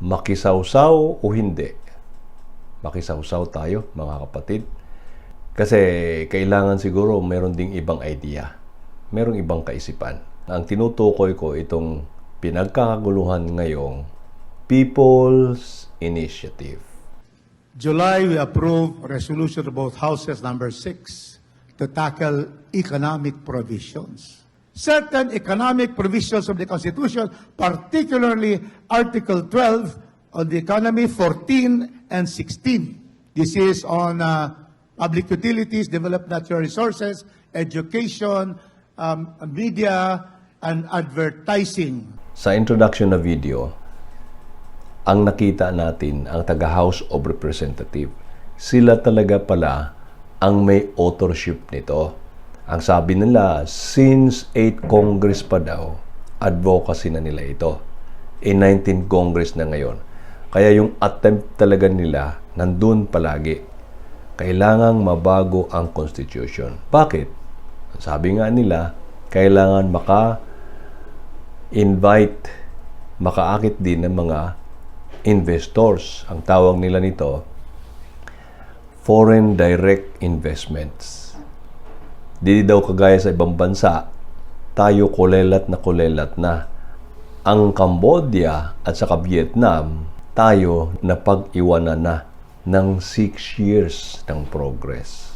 makisawsaw o hindi. Makisawsaw tayo, mga kapatid. Kasi kailangan siguro meron ding ibang idea. Merong ibang kaisipan. Ang tinutukoy ko itong pinagkakaguluhan ngayong People's Initiative. July, we approved a resolution of both houses number six to tackle economic provisions. Certain economic provisions of the Constitution, particularly Article 12 on the economy 14 and 16. This is on uh, public utilities, develop natural resources, education, um, media, and advertising. Sa introduction na video, ang nakita natin ang taga House of Representative. Sila talaga pala ang may authorship nito. Ang sabi nila, since 8 Congress pa daw, advocacy na nila ito. In 19 Congress na ngayon. Kaya yung attempt talaga nila, nandun palagi. Kailangang mabago ang Constitution. Bakit? Sabi nga nila, kailangan maka invite, makaakit din ng mga investors. Ang tawag nila nito, foreign direct investments. Di daw kagaya sa ibang bansa, tayo kulelat na kulelat na. Ang Cambodia at saka Vietnam, tayo napag-iwanan na ng 6 years ng progress.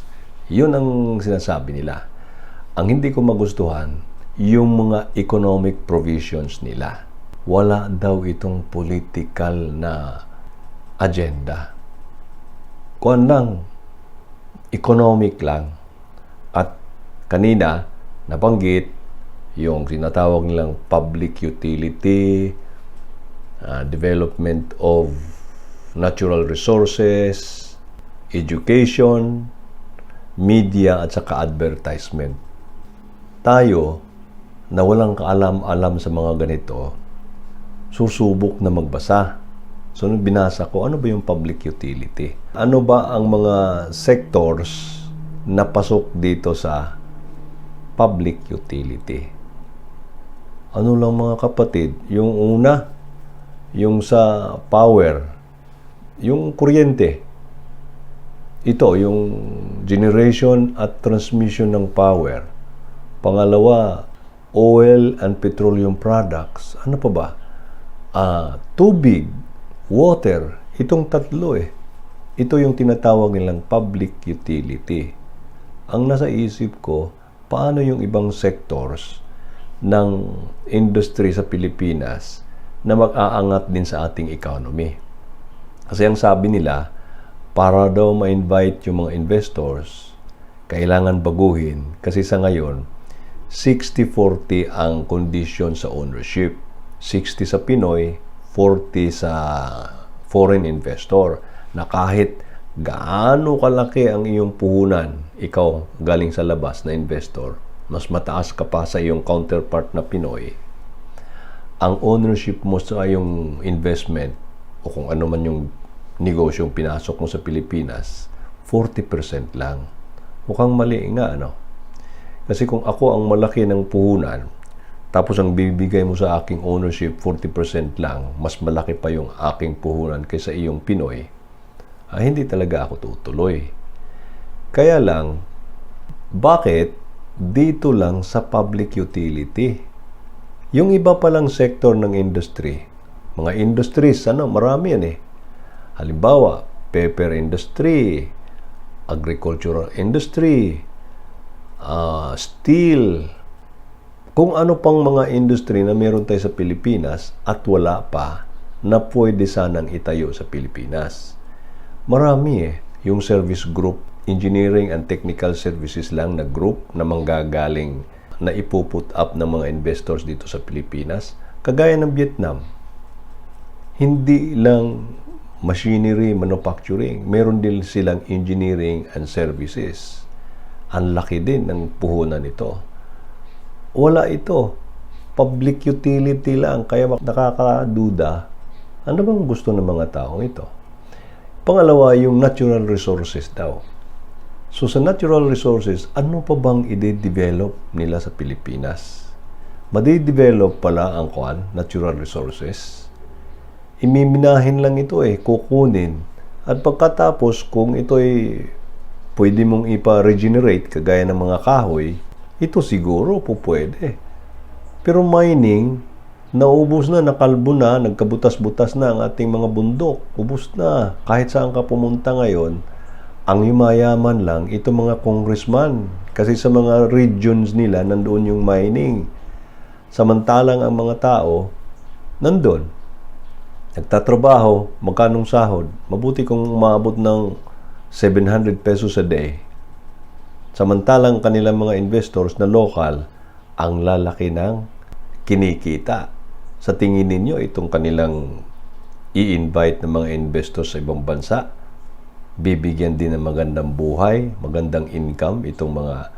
Yun ang sinasabi nila. Ang hindi ko magustuhan, yung mga economic provisions nila. Wala daw itong political na agenda. Kuan lang, economic lang. Kanina, nabanggit yung sinatawag nilang public utility, uh, development of natural resources, education, media at saka advertisement. Tayo na walang kaalam-alam sa mga ganito, susubok na magbasa. So, binasa ko, ano ba yung public utility? Ano ba ang mga sectors na pasok dito sa public utility? Ano lang mga kapatid? Yung una, yung sa power, yung kuryente. Ito, yung generation at transmission ng power. Pangalawa, oil and petroleum products. Ano pa ba? Ah, tubig, water. Itong tatlo eh. Ito yung tinatawag nilang public utility. Ang nasa isip ko, paano yung ibang sectors ng industry sa Pilipinas na mag-aangat din sa ating economy. Kasi ang sabi nila, para daw ma-invite yung mga investors, kailangan baguhin kasi sa ngayon, 60-40 ang condition sa ownership. 60 sa Pinoy, 40 sa foreign investor na kahit gaano kalaki ang iyong puhunan, ikaw galing sa labas na investor, mas mataas ka pa sa iyong counterpart na Pinoy, ang ownership mo sa iyong investment o kung ano man yung negosyong pinasok mo sa Pilipinas, 40% lang. Mukhang mali nga, ano? Kasi kung ako ang malaki ng puhunan, tapos ang bibigay mo sa aking ownership 40% lang, mas malaki pa yung aking puhunan kaysa iyong Pinoy, ah, hindi talaga ako tutuloy. Kaya lang, bakit dito lang sa public utility? Yung iba palang sektor ng industry, mga industries, ano, marami yan eh. Halimbawa, paper industry, agricultural industry, uh, steel, kung ano pang mga industry na meron tayo sa Pilipinas at wala pa na pwede sanang itayo sa Pilipinas. Marami eh. Yung service group, engineering and technical services lang na group na manggagaling na ipuput up ng mga investors dito sa Pilipinas, kagaya ng Vietnam. Hindi lang machinery, manufacturing, meron din silang engineering and services. Ang laki din ng puhunan nito. Wala ito. Public utility lang. Kaya nakakaduda, ano bang gusto ng mga taong ito? Pangalawa, yung natural resources daw. So sa natural resources, ano pa bang i-develop nila sa Pilipinas? Madi-develop pala ang kuan, natural resources. imiminahin lang ito eh, kukunin. At pagkatapos, kung ito ay pwede mong ipa-regenerate kagaya ng mga kahoy, ito siguro po pwede. Pero mining, naubos na, nakalbo na, nagkabutas-butas na ang ating mga bundok. Ubus na. Kahit saan ka pumunta ngayon, ang yumayaman lang, ito mga congressman. Kasi sa mga regions nila, nandoon yung mining. Samantalang ang mga tao, nandun. Nagtatrabaho, magkanong sahod. Mabuti kung umabot ng 700 pesos a day. Samantalang kanilang mga investors na local, ang lalaki ng kinikita. Sa tingin ninyo, itong kanilang i-invite ng mga investors sa ibang bansa, bibigyan din ng magandang buhay, magandang income itong mga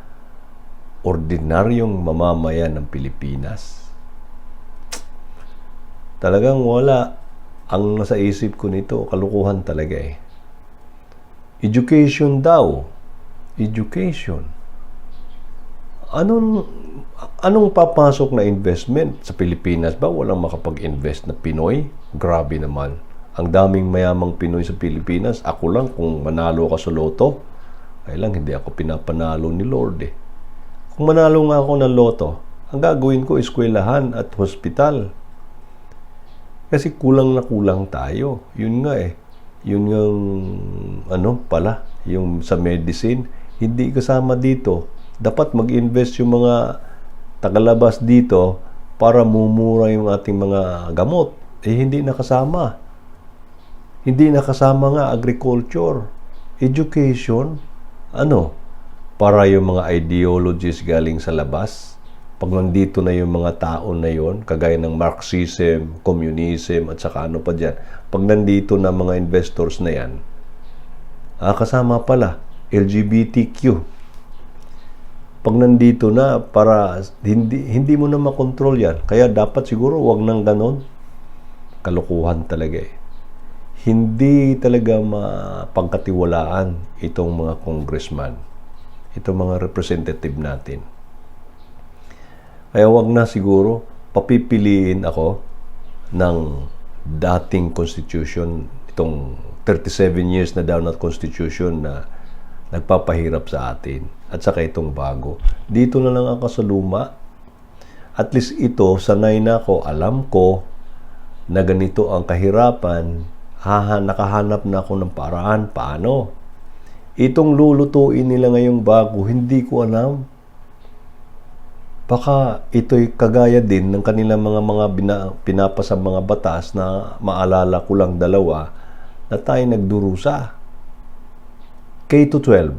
ordinaryong mamamayan ng Pilipinas. Talagang wala. Ang nasa isip ko nito, kalukuhan talaga eh. Education daw. Education. Anong anong papasok na investment sa Pilipinas ba? Walang makapag-invest na Pinoy? Grabe naman. Ang daming mayamang Pinoy sa Pilipinas. Ako lang kung manalo ka sa loto. Ay lang, hindi ako pinapanalo ni Lord eh. Kung manalo nga ako ng loto, ang gagawin ko eskwelahan at hospital. Kasi kulang na kulang tayo. Yun nga eh. Yun yung ano pala, yung sa medicine, hindi kasama dito. Dapat mag-invest yung mga tagalabas dito para mumura yung ating mga gamot. Eh hindi nakasama. Hindi nakasama nga agriculture, education, ano, para yung mga ideologies galing sa labas. Pag nandito na yung mga tao na yon, kagaya ng Marxism, Communism, at saka ano pa dyan, pag nandito na mga investors na yan, ah, kasama pala, LGBTQ. Pag nandito na, para hindi, hindi mo na makontrol yan. Kaya dapat siguro wag nang ganon. Kalukuhan talaga eh. Hindi talaga mapangkatiwalaan itong mga congressman, itong mga representative natin. Kaya wag na siguro papipiliin ako ng dating constitution, itong 37 years na daw na constitution na nagpapahirap sa atin at saka itong bago. Dito na lang ako sa luma. At least ito, sanay na ako, alam ko na ganito ang kahirapan, haha, nakahanap na ako ng paraan, paano? Itong lulutuin nila ngayong bago, hindi ko alam baka ito'y kagaya din ng kanilang mga mga bina, pinapasa mga batas na maalala ko lang dalawa na tayo nagdurusa. K-12,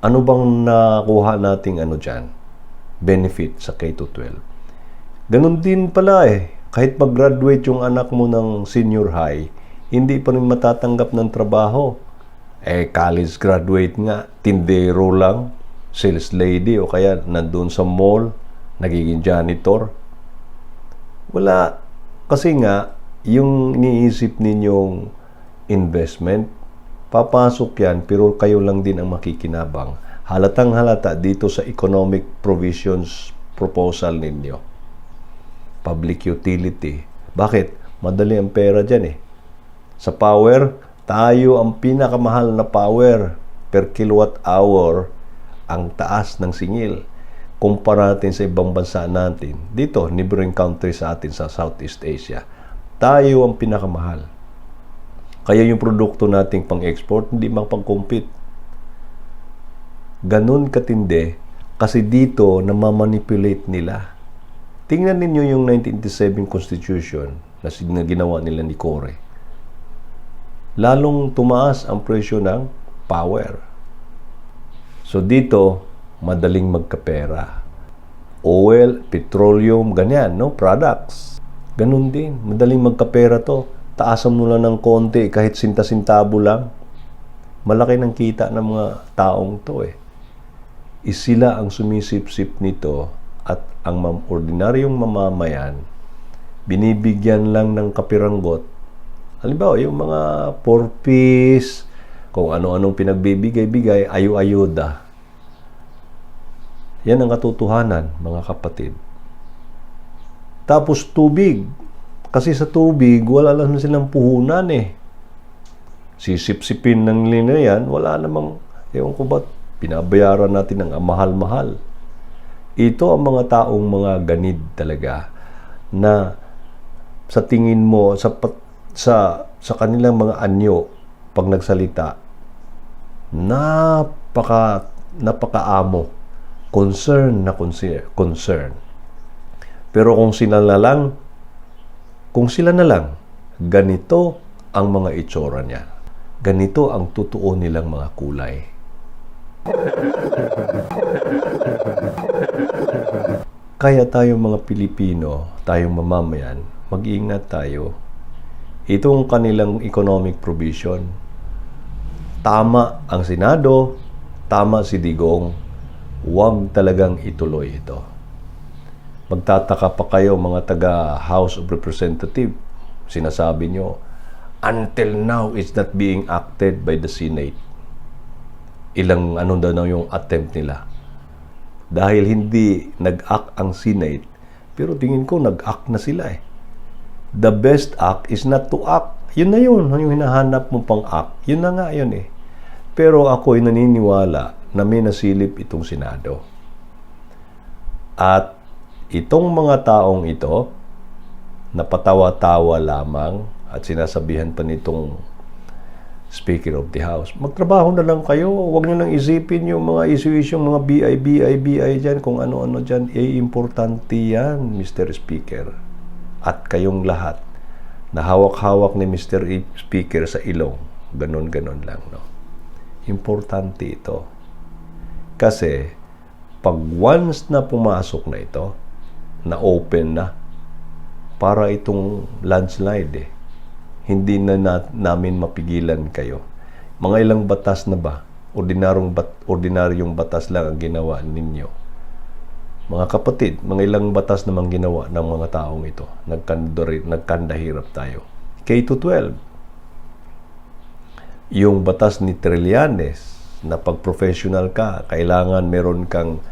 ano bang nakuha nating ano dyan? Benefit sa K-12. Ganon din pala eh. Kahit mag-graduate yung anak mo ng senior high, hindi pa rin matatanggap ng trabaho. Eh, college graduate nga, tindero lang, sales lady o kaya nandun sa mall, nagiging janitor. Wala. Kasi nga, yung niisip ninyong investment, papasok yan pero kayo lang din ang makikinabang. Halatang halata dito sa economic provisions proposal ninyo. Public utility. Bakit? Madali ang pera dyan eh. Sa power, tayo ang pinakamahal na power per kilowatt hour ang taas ng singil. Kumpara natin sa ibang bansa natin, dito, neighboring country sa atin sa Southeast Asia, tayo ang pinakamahal. Kaya yung produkto nating pang-export, hindi makapag-compete. Ganun katindi, kasi dito, namamanipulate nila. Tingnan ninyo yung 1987 Constitution na ginawa nila ni Core. Lalong tumaas ang presyo ng power. So dito, madaling magkapera. Oil, petroleum, ganyan, no? Products. Ganun din. Madaling magkapera to. Taasan mo lang ng konti, kahit sinta-sintabo lang. Malaki ng kita ng mga taong to eh. Isila ang sumisip-sip nito at ang mam- ordinaryong mamamayan, binibigyan lang ng kapiranggot. Halimbawa, yung mga porpis, kung ano-anong pinagbibigay-bigay, ayo-ayuda. Yan ang katotohanan, mga kapatid. Tapos tubig. Kasi sa tubig, wala lang silang puhunan eh. Sisip-sipin ng lina yan, wala namang, ewan ko ba't pinabayaran natin ng mahal-mahal. Ito ang mga taong mga ganid talaga na sa tingin mo sa sa sa kanilang mga anyo pag nagsalita napaka napakaamo concern na concern, concern. Pero kung sila na lang kung sila na lang ganito ang mga itsura niya. Ganito ang totoo nilang mga kulay. Kaya tayo mga Pilipino, tayong mamamayan, mag-ingat tayo. Itong kanilang economic provision, tama ang Senado, tama si Digong, huwag talagang ituloy ito. Magtataka pa kayo mga taga House of Representative, sinasabi nyo, until now it's not being acted by the Senate. Ilang ano daw na yung attempt nila dahil hindi nag-act ang Senate, pero tingin ko nag-act na sila eh. The best act is not to act. Yun na yun, yung hinahanap mo pang act. Yun na nga yun eh. Pero ako ay naniniwala na may nasilip itong Senado. At itong mga taong ito, napatawa-tawa lamang at sinasabihan pa nitong Speaker of the House. Magtrabaho na lang kayo. Huwag nyo lang isipin yung mga issue-issue, mga BI, BI dyan, kung ano-ano dyan. Eh, importante yan, Mr. Speaker. At kayong lahat na hawak-hawak ni Mr. Speaker sa ilong. Ganon-ganon lang, no? Importante ito. Kasi, pag once na pumasok na ito, na open na, para itong landslide eh hindi na, na namin mapigilan kayo. Mga ilang batas na ba? Ordinaryong, bat, ordinaryong batas lang ang ginawa ninyo. Mga kapatid, mga ilang batas namang ginawa ng mga taong ito. Nagkandahirap tayo. K-12. Yung batas ni Trillanes na pag professional ka, kailangan meron kang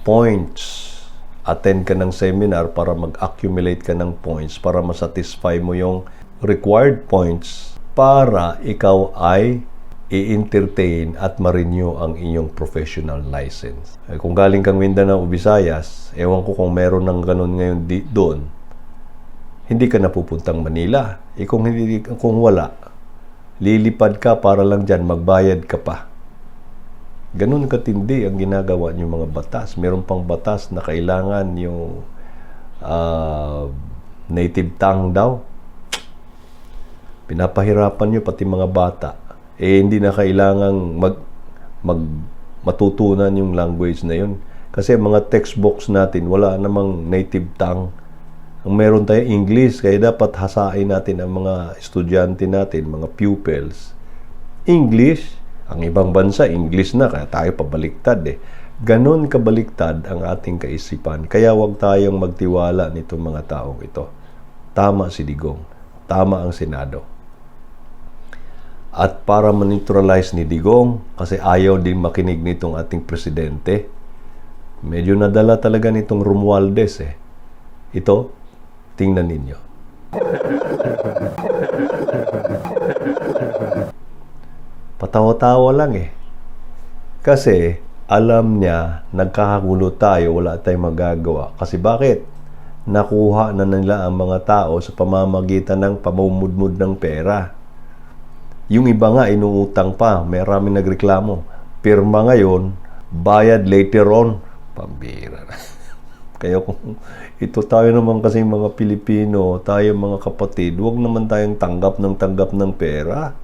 points. Attend ka ng seminar para mag-accumulate ka ng points para masatisfy mo yung required points para ikaw ay i-entertain at ma-renew ang inyong professional license. Eh, kung galing kang Mindanao o Visayas, ewan ko kung meron ng ganun ngayon di, doon, hindi ka napupuntang Manila. Eh kung, hindi, kung wala, lilipad ka para lang dyan, magbayad ka pa. Ganun katindi ang ginagawa niyo mga batas. Meron pang batas na kailangan yung ah, native tongue daw pinapahirapan nyo pati mga bata. Eh, hindi na kailangang mag, mag, matutunan yung language na yun. Kasi mga textbooks natin, wala namang native tongue. Ang meron tayo English, kaya dapat hasain natin ang mga estudyante natin, mga pupils. English, ang ibang bansa, English na, kaya tayo pabaliktad eh. Ganon kabaliktad ang ating kaisipan. Kaya wag tayong magtiwala nitong mga taong ito. Tama si Digong. Tama ang Senado. At para ma-neutralize ni Digong, kasi ayaw din makinig nitong ating presidente, medyo nadala talaga nitong Romualdez eh. Ito, tingnan ninyo. Patawa-tawa lang eh. Kasi alam niya, nagkakagulo tayo, wala tayong magagawa. Kasi bakit? Nakuha na nila ang mga tao sa pamamagitan ng pamumudmud ng pera. Yung iba nga, inuutang pa. May maraming nagreklamo. Pirma ngayon, bayad later on. Pambira na. Kaya kung ito tayo naman kasi mga Pilipino, tayo mga kapatid, huwag naman tayong tanggap ng tanggap ng pera.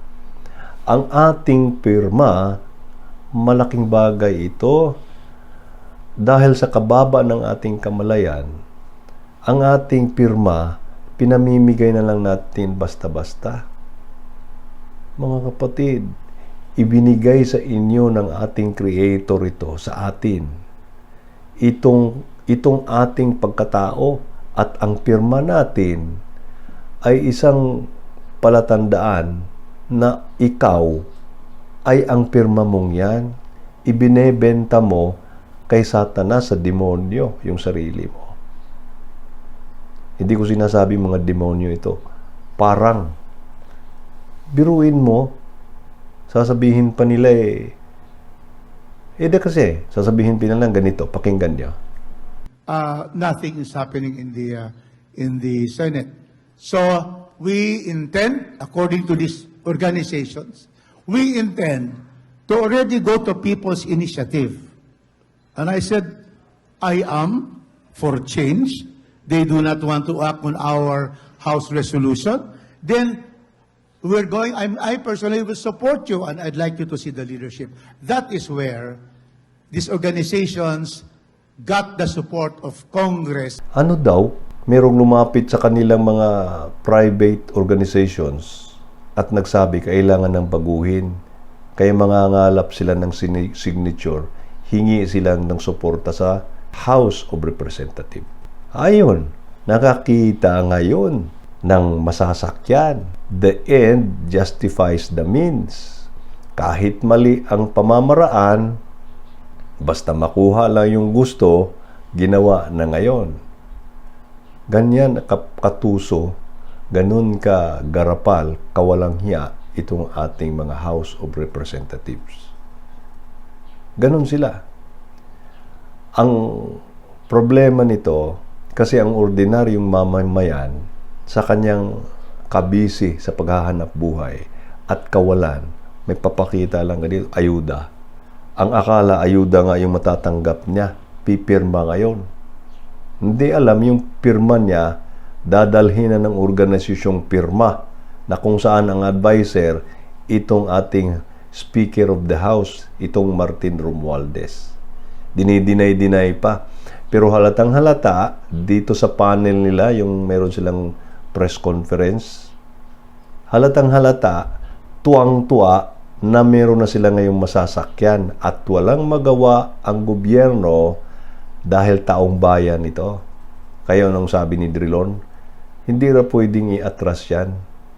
Ang ating pirma, malaking bagay ito. Dahil sa kababa ng ating kamalayan, ang ating pirma, pinamimigay na lang natin basta-basta. Mga kapatid, ibinigay sa inyo ng ating Creator ito sa atin. Itong, itong ating pagkatao at ang pirma natin ay isang palatandaan na ikaw ay ang pirma mong yan. Ibinebenta mo kay Satanas sa demonyo yung sarili mo. Hindi ko sinasabi mga demonyo ito. Parang, biruin mo, sasabihin pa nila eh, eh di kasi, sasabihin pa nila ganito, pakinggan niyo. uh, nothing is happening in the uh, in the Senate. So we intend, according to these organizations, we intend to already go to people's initiative. And I said, I am for change. They do not want to act on our House resolution. Then we're going, I'm, I personally will support you and I'd like you to see the leadership. That is where these organizations got the support of Congress Ano daw, merong lumapit sa kanilang mga private organizations at nagsabi kailangan ng baguhin. Kaya mangangalap sila ng signature, hingi sila ng suporta sa House of Representatives. Ayon, nakakita ngayon ng masasakyan. The end justifies the means. Kahit mali ang pamamaraan, basta makuha lang yung gusto, ginawa na ngayon. Ganyan ka- katuso, ganun ka garapal, kawalang hiya itong ating mga House of Representatives. Ganun sila. Ang problema nito, kasi ang ordinaryong mamamayan sa kanyang kabisi sa paghahanap buhay at kawalan, may papakita lang ganito, ayuda. Ang akala ayuda nga yung matatanggap niya, pipirma ngayon. Hindi alam yung pirma niya, dadalhin na ng organisasyong pirma na kung saan ang advisor itong ating Speaker of the House, itong Martin Romualdez. Dinidinay-dinay pa. Pero halatang halata, dito sa panel nila, yung meron silang press conference, halatang halata, tuwang-tuwa na meron na sila ngayong masasakyan at walang magawa ang gobyerno dahil taong bayan ito. Kaya nung sabi ni Drilon, hindi ra pwedeng iatras yan.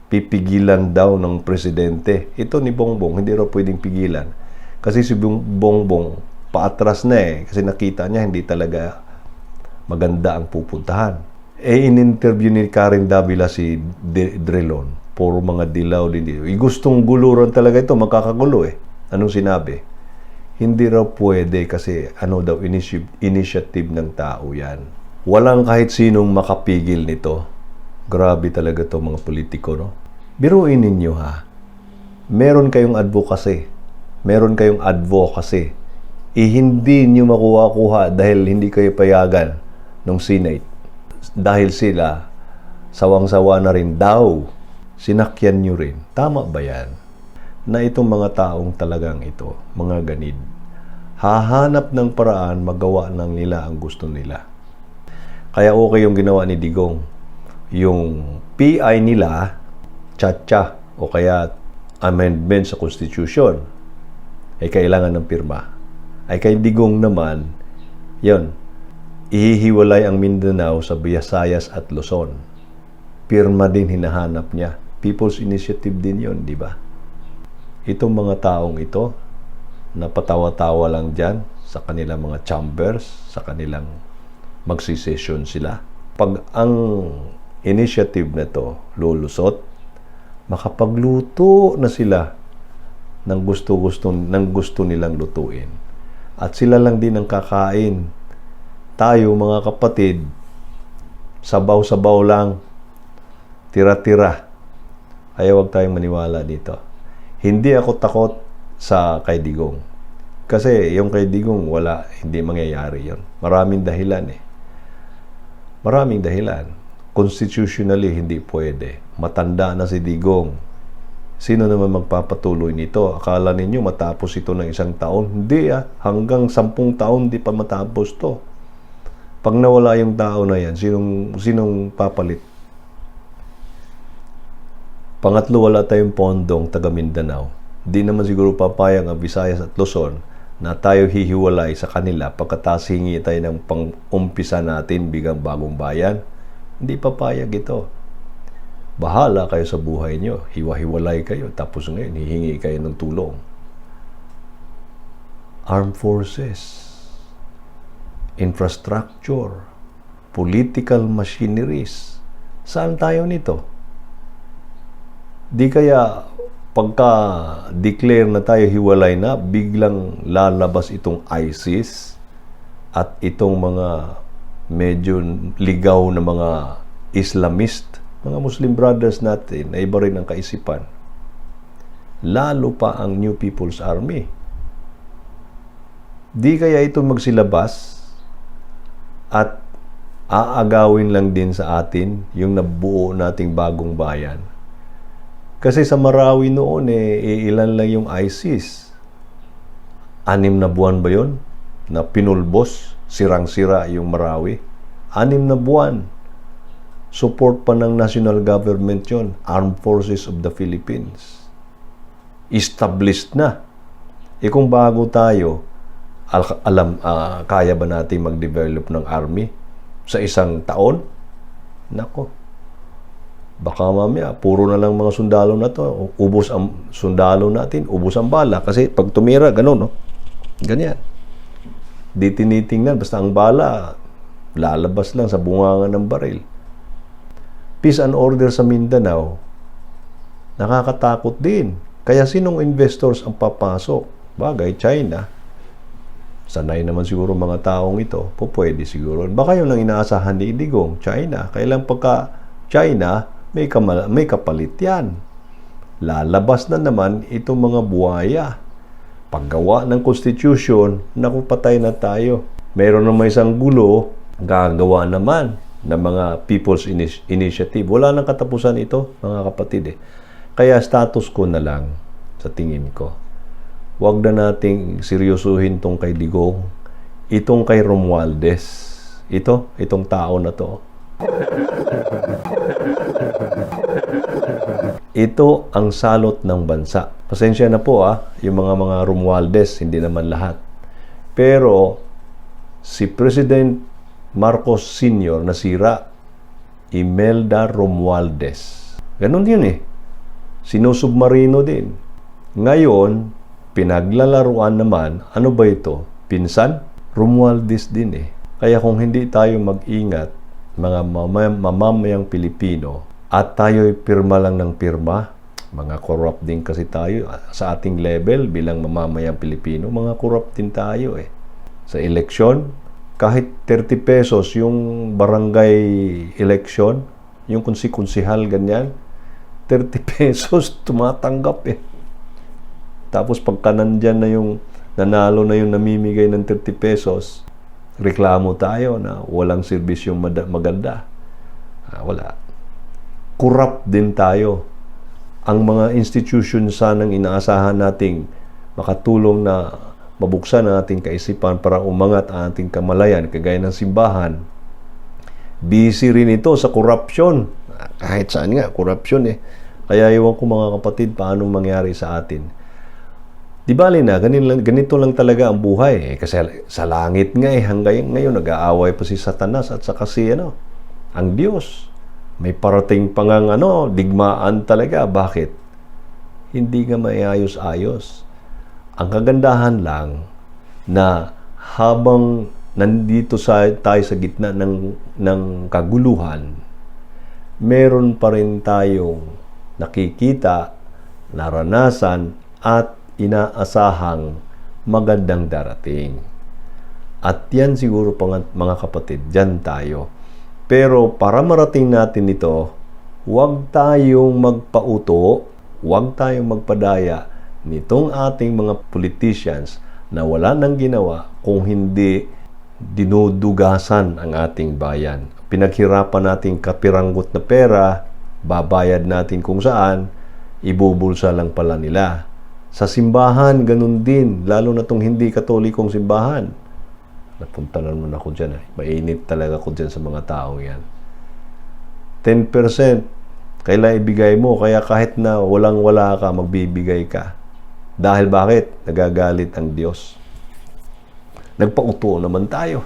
Pipigilan daw ng presidente. Ito ni Bongbong, hindi ra pwedeng pigilan. Kasi si Bong- Bongbong, paatras na eh. Kasi nakita niya hindi talaga maganda ang pupuntahan. Eh, in-interview ni Karen Davila si Drilon. Puro mga dilaw din dito. Eh, gustong guluran talaga ito, magkakagulo eh. Anong sinabi? Hindi raw pwede kasi ano daw initi- initiative ng tao yan. Walang kahit sinong makapigil nito. Grabe talaga to mga politiko, no? Biruin ninyo ha. Meron kayong advocacy. Meron kayong advocacy. Eh, hindi nyo makuha-kuha dahil hindi kayo payagan ng Senate. Dahil sila, sawang-sawa na rin daw. Sinakyan nyo rin. Tama ba yan? Na itong mga taong talagang ito, mga ganid, hahanap ng paraan magawa ng nila ang gusto nila. Kaya okay yung ginawa ni Digong. Yung PI nila, tsa o kaya amendment sa Constitution, ay kailangan ng pirma. Ay kay Digong naman, yon ihihiwalay ang Mindanao sa Visayas at Luzon. Pirma din hinahanap niya. People's Initiative din yon, di ba? Itong mga taong ito, napatawa-tawa lang dyan sa kanilang mga chambers, sa kanilang magsisession sila. Pag ang initiative na to lulusot, makapagluto na sila ng gusto-gusto ng gusto nilang lutuin. At sila lang din ang kakain. Tayo mga kapatid, sabaw-sabaw lang, tira-tira. Kaya huwag tayong maniwala dito. Hindi ako takot sa kay Digong. Kasi yung kay Digong, wala, hindi mangyayari yon. Maraming dahilan eh. Maraming dahilan. Constitutionally, hindi pwede. Matanda na si Digong. Sino naman magpapatuloy nito? Akala ninyo matapos ito ng isang taon? Hindi ah. Hanggang sampung taon di pa matapos to. Pag nawala yung tao na yan, sinong, sinong papalit? Pangatlo, wala tayong pondong taga Mindanao. Di naman siguro papayag ang Visayas at Luzon na tayo hihiwalay sa kanila pagkatas hingi tayo ng pang-umpisa natin bigang bagong bayan. Hindi papayag ito. Bahala kayo sa buhay nyo. Hiwa-hiwalay kayo. Tapos ngayon, hihingi kayo ng tulong. Armed forces, infrastructure, political machineries. Saan tayo nito? Di kaya pagka declare na tayo hiwalay na, biglang lalabas itong ISIS at itong mga medyo ligaw na mga Islamist, mga Muslim brothers natin na iba rin ang kaisipan. Lalo pa ang New People's Army. Di kaya ito magsilabas at aagawin lang din sa atin yung nabuo nating bagong bayan. Kasi sa Marawi noon, eh, ilan lang yung ISIS. Anim na buwan ba yon na pinulbos, sirang-sira yung Marawi? Anim na buwan. Support pa ng national government yon, Armed Forces of the Philippines. Established na. E kung bago tayo, al- alam, ah, kaya ba natin mag-develop ng army sa isang taon? Nako, baka mamaya, puro na lang mga sundalo na to. Ubos ang sundalo natin, ubos ang bala. Kasi pag tumira, ganun, no? Ganyan. Di tinitingnan, basta ang bala, lalabas lang sa bunganga ng baril. Peace and order sa Mindanao, nakakatakot din. Kaya sinong investors ang papasok? Bagay, China. Sanay naman siguro mga taong ito, po pwede siguro. Baka yun lang inaasahan ni Digong, China. Kailang pagka China, may, kamal- may kapalit yan. Lalabas na naman itong mga buhaya. Paggawa ng constitution, naku patay na tayo. Meron naman isang gulo, gagawa naman ng mga people's Ini- initiative. Wala nang katapusan ito, mga kapatid. Eh. Kaya status ko na lang sa tingin ko. Huwag na nating seryosuhin tong kay Digong, itong kay Romualdez. Ito, itong tao na to. Ito ang salot ng bansa. Pasensya na po ah, yung mga mga Romualdez, hindi naman lahat. Pero si President Marcos Sr. nasira, Imelda Romualdez. Ganon yun eh. Sinusubmarino din. Ngayon, pinaglalaruan naman, ano ba ito? Pinsan? Romualdez din eh. Kaya kung hindi tayo mag-ingat, mga mamay- mamamayang Pilipino, at tayo'y pirma lang ng pirma, mga corrupt din kasi tayo sa ating level bilang mamamayang Pilipino, mga corrupt din tayo eh. Sa eleksyon, kahit 30 pesos yung barangay election, yung kunsi-kunsihal ganyan, 30 pesos tumatanggap eh. Tapos pagka nandyan na yung nanalo na yung namimigay ng 30 pesos, reklamo tayo na walang serbisyong maganda. Ah, wala. Corrupt din tayo. Ang mga institution sanang inaasahan nating makatulong na mabuksan ang ating kaisipan para umangat ang ating kamalayan, kagaya ng simbahan, busy rin ito sa corruption. Kahit saan nga, corruption eh. Kaya iwan ko mga kapatid, paano mangyari sa atin. Di bali na, ganito lang, ganito lang talaga ang buhay. Eh. Kasi sa langit nga eh, hanggang ngayon nag-aaway pa si Satanas at saka si ano, ang Diyos. May parating pangang ano, digmaan talaga. Bakit? Hindi nga maayos-ayos. Ang kagandahan lang na habang nandito sa, tayo sa gitna ng, ng kaguluhan, meron pa rin tayong nakikita, naranasan, at inaasahang magandang darating. At yan siguro mga kapatid, dyan tayo. Pero para marating natin ito, huwag tayong magpauto, huwag tayong magpadaya nitong ating mga politicians na wala nang ginawa kung hindi dinudugasan ang ating bayan. Pinaghirapan natin kapiranggot na pera, babayad natin kung saan, ibubulsa lang pala nila. Sa simbahan, ganun din, lalo na tong hindi katolikong simbahan. Napunta na naman ako dyan. Eh. Mainit talaga ako dyan sa mga taong yan. 10% kailan ibigay mo, kaya kahit na walang-wala ka, magbibigay ka. Dahil bakit? Nagagalit ang Diyos. Nagpauto naman tayo.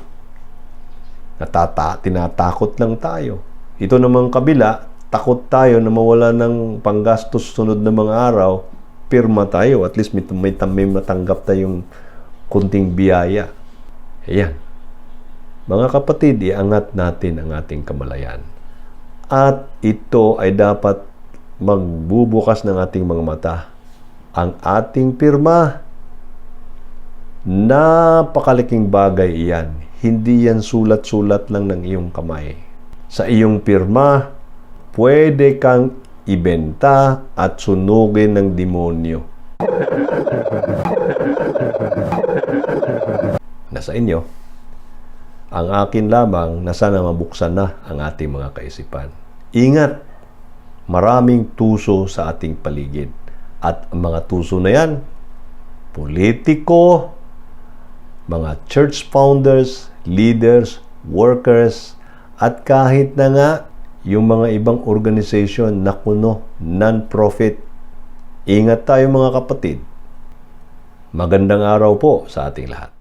Natata, tinatakot lang tayo. Ito namang kabila, takot tayo na mawala ng panggastos sunod na mga araw, pirma tayo. At least may, may, may matanggap tayong kunting biyaya. Ayan. Mga kapatid, iangat natin ang ating kamalayan. At ito ay dapat magbubukas ng ating mga mata. Ang ating pirma, napakalaking bagay iyan. Hindi yan sulat-sulat lang ng iyong kamay. Sa iyong pirma, pwede kang ibenta at sunugin ng demonyo. Nasa inyo. Ang akin lamang na sana mabuksan na ang ating mga kaisipan. Ingat! Maraming tuso sa ating paligid. At ang mga tuso na yan, politiko, mga church founders, leaders, workers, at kahit na nga yung mga ibang organization na kuno, non-profit. Ingat tayo mga kapatid. Magandang araw po sa ating lahat.